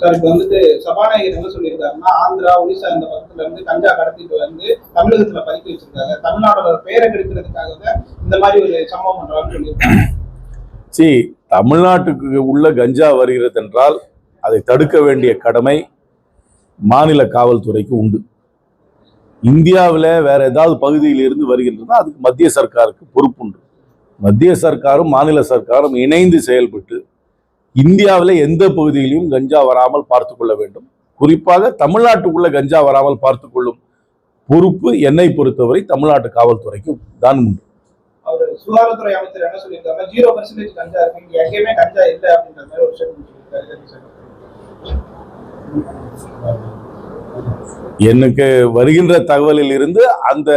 Sir இப்போ வந்துட்டு சபாநாயகர் என்ன சொல்லியிருக்காருன்னா ஆந்திரா ஒடிசா இந்த பக்கத்துல இருந்து கஞ்சா கடத்திட்டு வந்து தமிழகத்துல பதுக்கி வச்சிருக்காங்க. தமிழ்நாடோட பேரை கெடுக்கிறதுக்காக இந்த மாதிரி ஒரு சம்பவம் பண்றாங்கன்னு சொல்லியிருக்காங்க. சி தமிழ்நாட்டுக்கு உள்ள கஞ்சா வருகிறது என்றால் அதை தடுக்க வேண்டிய கடமை மாநில காவல்துறைக்கு உண்டு. இந்தியாவில் வேற ஏதாவது பகுதியில் இருந்து வருகின்றதா அதுக்கு மத்திய சர்க்காருக்கு பொறுப்புண்டு. மத்திய சர்க்காரும் மாநில சர்க்காரும் இணைந்து செயல்பட்டு இந்தியாவில் எந்த பகுதியிலும் கஞ்சா வராமல் பார்த்து கொள்ள வேண்டும். குறிப்பாக தமிழ்நாட்டுக்குள்ள கஞ்சா வராமல் பார்த்து கொள்ளும் பொறுப்பு என்னை பொறுத்தவரை தமிழ்நாட்டு காவல்துறைக்கு தான் உண்டு. அவர் சுகாதாரத்துறை அமைச்சர் என்ன சொல்லியிருக்காங்க ஜீரோ பர்சன்டேஜ் கஞ்சா இருக்கு. இங்க எங்கேயுமே கஞ்சா இல்லை அப்படின்ற மாதிரி ஒரு ஸ்டேட்மெண்ட் சொல்லியிருக்காரு. எனக்கு வருகின்ற தகவலில் இருந்து அந்த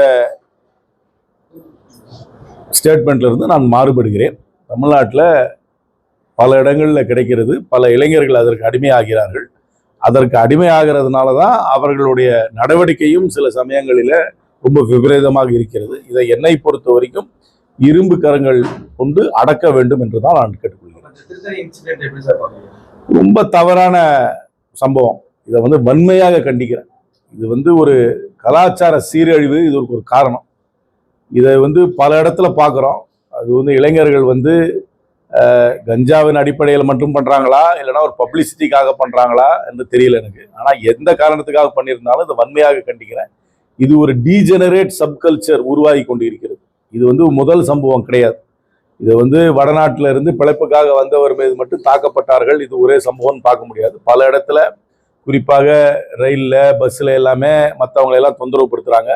ஸ்டேட்மெண்ட்ல இருந்து நான் மாறுபடுகிறேன். தமிழ்நாட்டில் பல இடங்களில் கிடைக்கிறது. பல இளைஞர்கள் அதற்கு அடிமையாகிறார்கள். அதற்கு அடிமையாகிறதுனால தான் அவர்களுடைய நடவடிக்கையும் சில சமயங்களில் ரொம்ப விபரீதமாக இருக்கிறது. இதை என்னை பொறுத்த வரைக்கும் இரும்பு கரங்கள் கொண்டு அடக்க வேண்டும் என்று தான் நான் கேட்டுக்கொள்கிறேன். ரொம்ப தவறான சம்பவம். இதை வந்து வன்மையாக கண்டிக்கிறேன். இது வந்து ஒரு கலாச்சார சீரழிவு இது ஒரு காரணம். இதை வந்து பல இடத்துல பார்க்குறோம். அது வந்து இளைஞர்கள் வந்து கஞ்சாவின் அடிப்படையில் மட்டும் பண்ணுறாங்களா இல்லைன்னா ஒரு பப்ளிசிட்டிக்காக பண்ணுறாங்களா என்று தெரியல எனக்கு. ஆனால் எந்த காரணத்துக்காக பண்ணியிருந்தாலும் இதை வன்மையாக கண்டிக்கிறேன். இது ஒரு டீஜெனரேட் சப்கல்ச்சர் உருவாகி கொண்டு இருக்கிறது இது வந்து முதல் சம்பவம் கிடையாது. இது வந்து வடநாட்டில இருந்து பிழைப்புக்காக வந்தவர் மீது மட்டும் தாக்கப்பட்டார்கள். இது ஒரே சம்பவம்னு பார்க்க முடியாது. பல இடத்துல குறிப்பாக ரயிலில் பஸ்ஸில் எல்லாமே மற்றவங்களையெல்லாம் தொந்தரவுப்படுத்துகிறாங்க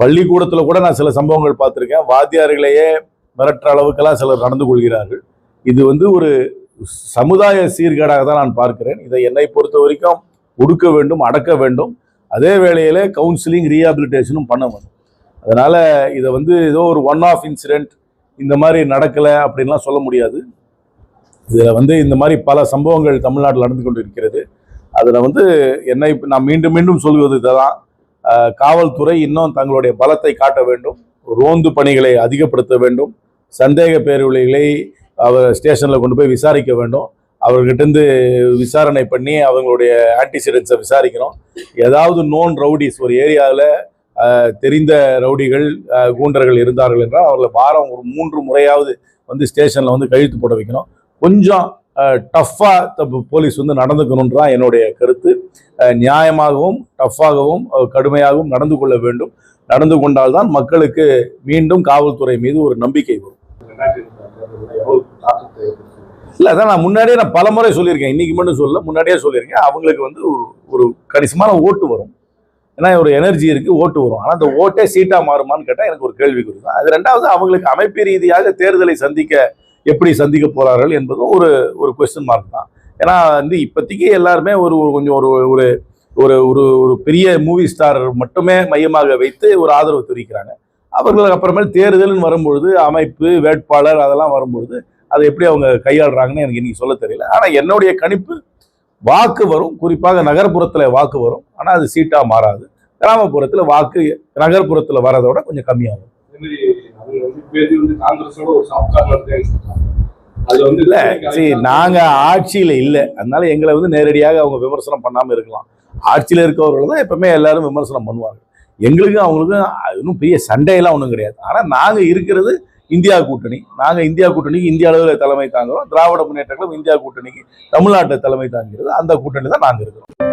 பள்ளிக்கூடத்தில் கூட நான் சில சம்பவங்கள் பார்த்துருக்கேன். வாத்தியார்களையே மிரட்டுற அளவுக்கெல்லாம் சிலர் நடந்து கொள்கிறார்கள். இது வந்து ஒரு சமுதாய சீர்கேடாக தான் நான் பார்க்கிறேன். இதை என்னை பொறுத்த வரைக்கும் ஒடுக்க வேண்டும் அடக்க வேண்டும். அதே வேளையில் கவுன்சிலிங் ரீஹாபிலிட்டேஷனும் பண்ண வேண்டும். அதனால் இதை வந்து ஏதோ ஒரு ஒன் ஆஃப் இன்சிடெண்ட் இந்த மாதிரி நடக்கலை அப்படின்லாம் சொல்ல முடியாது. இதில் வந்து இந்த மாதிரி பல சம்பவங்கள் தமிழ்நாட்டில் நடந்து கொண்டு இருக்கிறது அதில் வந்து என்னை நான் மீண்டும் மீண்டும் சொல்வது இதுதான். காவல்துறை இன்னும் தங்களுடைய பலத்தை காட்ட வேண்டும். ரோந்து பணிகளை அதிகப்படுத்த வேண்டும். சந்தேக பேரொழிகளை அவர் ஸ்டேஷனில் கொண்டு போய் விசாரிக்க வேண்டும். அவர்கிட்டருந்து விசாரணை பண்ணி அவங்களுடைய ஆன்டிசிடென்ட்ஸை விசாரிக்கணும் ஏதாவது நோன் ரவுடிஸ் ஒரு ஏரியாவில் தெரிந்த ரவுடிகள் கூண்டர்கள் இருந்தார்கள் என்றால் அவர்களை வாரம் ஒரு மூன்று முறையாவது வந்து ஸ்டேஷனில் வந்து கழுத்து போட வைக்கணும். கொஞ்சம் டஃப்பாக போலீஸ் வந்து நடந்துக்கணுன்ற தான் என்னுடைய கருத்து. நியாயமாகவும் டஃப்பாகவும் கடுமையாகவும் நடந்து கொள்ள வேண்டும். நடந்து கொண்டால்தான் மக்களுக்கு மீண்டும் காவல்துறை மீது ஒரு நம்பிக்கை வரும். எவ்வளவு தாக்கத்தை இல்லை அதான் நான் முன்னாடியே நான் பல முறை சொல்லியிருக்கேன். இன்னைக்கு மட்டும் சொல்ல முன்னாடியே சொல்லியிருக்கேன். அவங்களுக்கு வந்து ஒரு ஒரு கணிசமான ஓட்டு வரும். ஏன்னா ஒரு எனர்ஜி இருக்குது ஓட்டு வரும். ஆனால் அந்த ஓட்டே சீட்டாக மாறுமான்னு கேட்டால் எனக்கு ஒரு கேள்விக்குறி தான். அது ரெண்டாவது அவங்களுக்கு அமைப்பு ரீதியாக தேர்தலை சந்திக்க எப்படி சந்திக்க போகிறார்கள் என்பதும் ஒரு ஒரு கொஸ்டின் மார்க் தான். ஏன்னா வந்து இப்போதைக்கு எல்லாருமே ஒரு ஒரு கொஞ்சம் ஒரு ஒரு ஒரு ஒரு ஒரு பெரிய மூவி ஸ்டார் மட்டுமே மையமாக வைத்து ஒரு ஆதரவு தெரிவிக்கிறாங்க. அவர்களுக்கு அப்புறமேல் தேர்தல்னு வரும்பொழுது அமைப்பு வேட்பாளர் அதெல்லாம் வரும்பொழுது அதை எப்படி அவங்க கையாளுறாங்கன்னு எனக்கு இன்னைக்கு சொல்ல தெரியல. ஆனால் என்னுடைய கணிப்பு வாக்கு வரும். குறிப்பாக நகர்ப்புறத்தில் வாக்கு வரும். ஆனால் அது சீட்டாக மாறாது. கிராமப்புறத்தில் வாக்கு நகர்ப்புறத்தில் வரதை விட கொஞ்சம் கம்மியாகும். இல்ல சரி நாங்க ஆட்சியில இல்லை. அதனால எங்களை வந்து நேரடியாக அவங்க விமர்சனம் பண்ணாம இருக்கலாம். ஆட்சியில இருக்கவர்கள் தான் எப்பவுமே எல்லாரும் விமர்சனம் பண்ணுவாங்க. எங்களுக்கும் அவங்களுக்கும் ஒன்றும் பெரிய சண்டையெல்லாம் ஒன்றும் கிடையாது. ஆனா நாங்க இருக்கிறது இந்தியா கூட்டணி. நாங்க இந்தியா கூட்டணிக்கு இந்திய அளவில் தலைமை தாங்குறோம். திராவிட முன்னேற்ற கழகம் இந்தியா கூட்டணிக்கு தமிழ்நாட்டு தலைமை தாங்கிறது அந்த கூட்டணி தான் நாங்க இருக்கிறோம்.